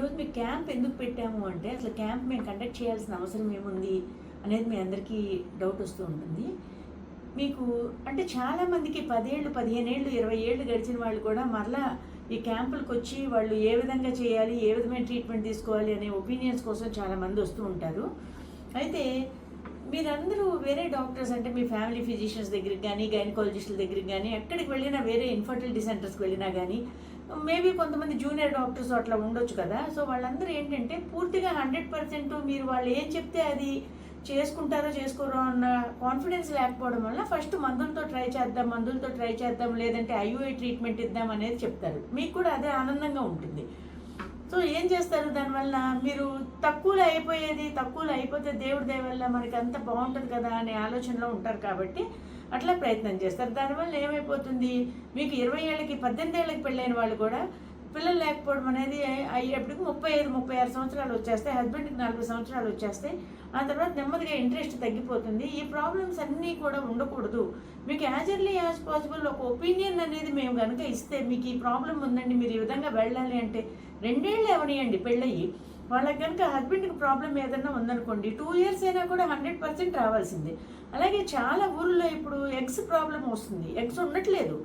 ఈరోజు మీ క్యాంప్ ఎందుకు పెట్టాము అంటే అసలు క్యాంప్ మేము కండక్ట్ చేయాల్సిన అవసరం ఏముంది అనేది మీ అందరికీ డౌట్ వస్తూ ఉంటుంది. మీకు అంటే చాలామందికి పదేళ్ళు పదిహేను ఏళ్ళు ఇరవై ఏళ్ళు గడిచిన వాళ్ళు కూడా మరలా ఈ క్యాంపులకు వచ్చి వాళ్ళు ఏ విధంగా చేయాలి ఏ విధమైన ట్రీట్మెంట్ తీసుకోవాలి అనే ఒపీనియన్స్ కోసం చాలామంది వస్తూ ఉంటారు. అయితే మీరందరూ వేరే డాక్టర్స్ అంటే మీ ఫ్యామిలీ ఫిజిషియన్స్ దగ్గరికి కానీ గైనకాలజిస్టుల దగ్గరికి కానీ ఎక్కడికి వెళ్ళినా వేరే ఇన్ఫర్టిలిటీ సెంటర్స్కి వెళ్ళినా కానీ మేబీ కొంతమంది జూనియర్ డాక్టర్స్ అట్లా ఉండొచ్చు కదా. సో వాళ్ళందరూ ఏంటంటే పూర్తిగా హండ్రెడ్ పర్సెంట్ మీరు వాళ్ళు ఏం చెప్తే అది చేసుకుంటారో చేసుకోరో అన్న కాన్ఫిడెన్స్ లేకపోవడం వల్ల ఫస్ట్ మందులతో ట్రై చేద్దాం మందులతో ట్రై చేద్దాం లేదంటే ఐయుఐ ట్రీట్మెంట్ ఇద్దాం అనేది చెప్తారు. మీకు కూడా అదే ఆనందంగా ఉంటుంది. సో ఏం చేస్తారు? దానివల్ల మీరు తక్కువలో అయిపోయేది తక్కువలో అయిపోతే దేవుడి దయ వల్ల మనకి అంత బాగుంటుంది కదా అనే ఆలోచనలో ఉంటారు కాబట్టి అట్లా ప్రయత్నం చేస్తారు. దానివల్ల ఏమైపోతుంది? మీకు ఇరవై ఏళ్ళకి పద్దెనిమిది ఏళ్ళకి పెళ్ళైన వాళ్ళు కూడా పిల్లలు లేకపోవడం అనేది అయ్యేప్పటికి ముప్పై ఐదు ముప్పై ఆరు సంవత్సరాలు వచ్చేస్తాయి. హస్బెండ్కి నలభై సంవత్సరాలు వచ్చేస్తాయి. ఆ తర్వాత నెమ్మదిగా ఇంట్రెస్ట్ తగ్గిపోతుంది. ఈ ప్రాబ్లమ్స్ అన్నీ కూడా ఉండకూడదు. మీకు యాజ్ ఎర్లీ యాజ్ పాసిబుల్ ఒక ఒపీనియన్ అనేది మేము కనుక ఇస్తే మీకు ఈ ప్రాబ్లం ఉందండి మీరు ఈ విధంగా వెళ్ళాలి అంటే రెండేళ్ళు ఎవనియండి పెళ్ళయ్యి వాళ్ళకి కనుక హస్బెండ్కి ప్రాబ్లం ఏదైనా ఉందనుకోండి టూ ఇయర్స్ అయినా కూడా హండ్రెడ్ పర్సెంట్ రావాల్సిందే. అలాగే చాలా ఊర్లో ఇప్పుడు ఎగ్స్ ప్రాబ్లం వస్తుంది. ఎగ్స్ ఉండట్లేదు.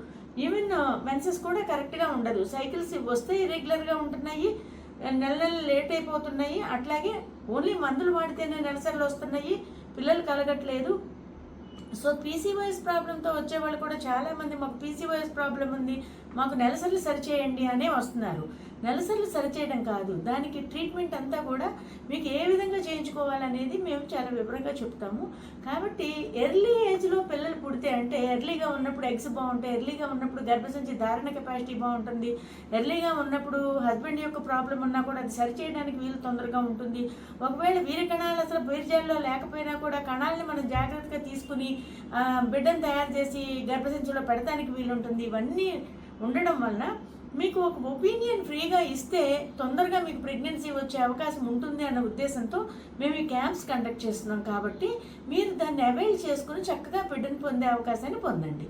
ఈవెన్ మెన్సెస్ uh, కూడా కరెక్ట్గా ఉండదు. సైకిల్స్ వస్తే ఇరెగ్యులర్గా ఉంటున్నాయి. నెల నెలలు లేట్ అయిపోతున్నాయి. అట్లాగే ఓన్లీ మందులు వాడితేనే నెలసరిలు వస్తున్నాయి. పిల్లలు కలగట్లేదు. సో పీసీవైఎస్ ప్రాబ్లంతో వచ్చే వాళ్ళు కూడా చాలామంది మాకు పీసీవైఎస్ ప్రాబ్లం ఉంది. మాకు నెలసర్లు సరిచేయండి అనే వస్తున్నారు. నెలసరిలు సరిచేయడం కాదు. దానికి ట్రీట్మెంట్ అంతా కూడా మీకు ఏ విధంగా చేయించుకోవాలనేది మేము చాలా వివరంగా చెప్తాము. కాబట్టి ఎర్లీ ఏజ్లో పిల్లలు పుడితే అంటే ఎర్లీగా ఉన్నప్పుడు ఎగ్స్ బాగుంటాయి ఎర్లీగా ఉన్నప్పుడు గర్భసంచి ధారణ కెపాసిటీ బాగుంటుంది ఎర్లీగా ఉన్నప్పుడు హస్బెండ్ యొక్క ప్రాబ్లం ఉన్నా కూడా అది సరిచేయడానికి వీలు తొందరగా ఉంటుంది. ఒకవేళ వీరి కణాలు అసలు బీర్జాల్లో లేకపోయినా కూడా కణాలని మనం జాగ్రత్తగా తీసుకుని బిడ్డను తయారు చేసి గర్భసంచిలో పెడతానికి వీలుంటుంది. ఇవన్నీ ఉండడం వలన మీకు ఒక ఒపీనియన్ ఫ్రీగా ఇస్తే తొందరగా మీకు ప్రెగ్నెన్సీ వచ్చే అవకాశం ఉంటుంది అన్న ఉద్దేశంతో మేము ఈ క్యాంప్స్ కండక్ట్ చేస్తున్నాం కాబట్టి మీరు దాన్ని అవైల్ చేసుకుని చక్కగా బిడ్డను పొందే అవకాశాన్ని పొందండి.